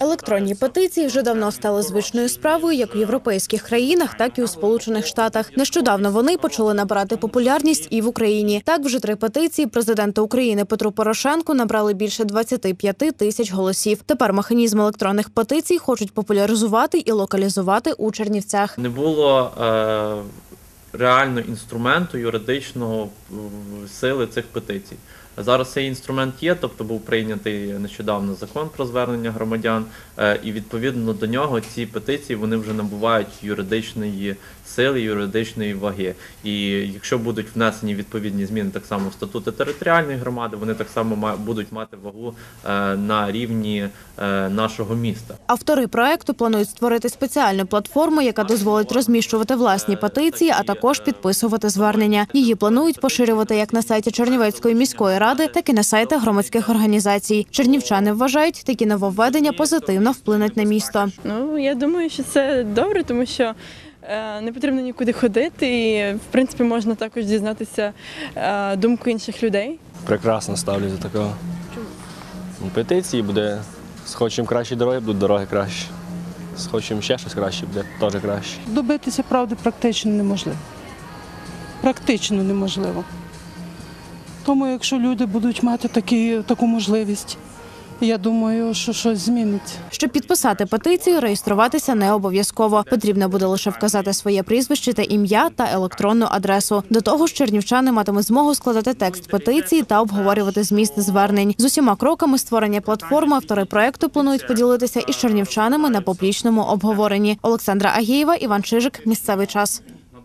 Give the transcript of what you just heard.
Електронні петиції вже давно стали звичною справою як в європейських країнах, так і у Сполучених Штатах. Нещодавно вони почали набирати популярність і в Україні. Так, вже три петиції президента України Петру Порошенку набрали більше 25 тисяч голосів. Тепер механізм електронних петицій хочуть популяризувати і локалізувати у Чернівцях. Не було е, реально інструменту юридичного е, сили цих петицій. Зараз цей інструмент є, тобто був прийнятий нещодавно закон про звернення громадян, е, і відповідно до нього ці петиції вони вже набувають юридичної сили, юридичної ваги. І якщо будуть внесені відповідні зміни так само в статути територіальної громади, вони так само будуть мати вагу е, на рівні нашого міста. Автори проекту планують створити спеціальну платформу, яка дозволить розміщувати власні петиції, а також підписувати звернення. Її планують поширювати як на сайті Чернівецької міської ради, так і на сайтах громадських організацій. Чернівчани вважають, такі нововведення позитивно вплинуть на місто. Ну я думаю, що це добре, тому що е, не потрібно нікуди ходити, і в принципі можна також дізнатися е, думку інших людей. Прекрасно ставлю до такого. Ну, Петиції буде. Схочемо кращі дороги, будуть дороги кращі. Схочемо ще щось краще, буде теж краще. Добитися правди практично неможливо. Практично неможливо. Тому якщо люди будуть мати такі, таку можливість, я думаю, що щось зміниться. Щоб підписати петицію, реєструватися не обов'язково. Потрібно буде лише вказати своє прізвище та ім'я та електронну адресу. До того ж, чернівчани матимуть змогу складати текст петиції та обговорювати зміст звернень. З усіма кроками створення платформи автори проекту планують поділитися із чернівчанами на публічному обговоренні. Олександра Агієва, Іван Чижик. Місцевий час.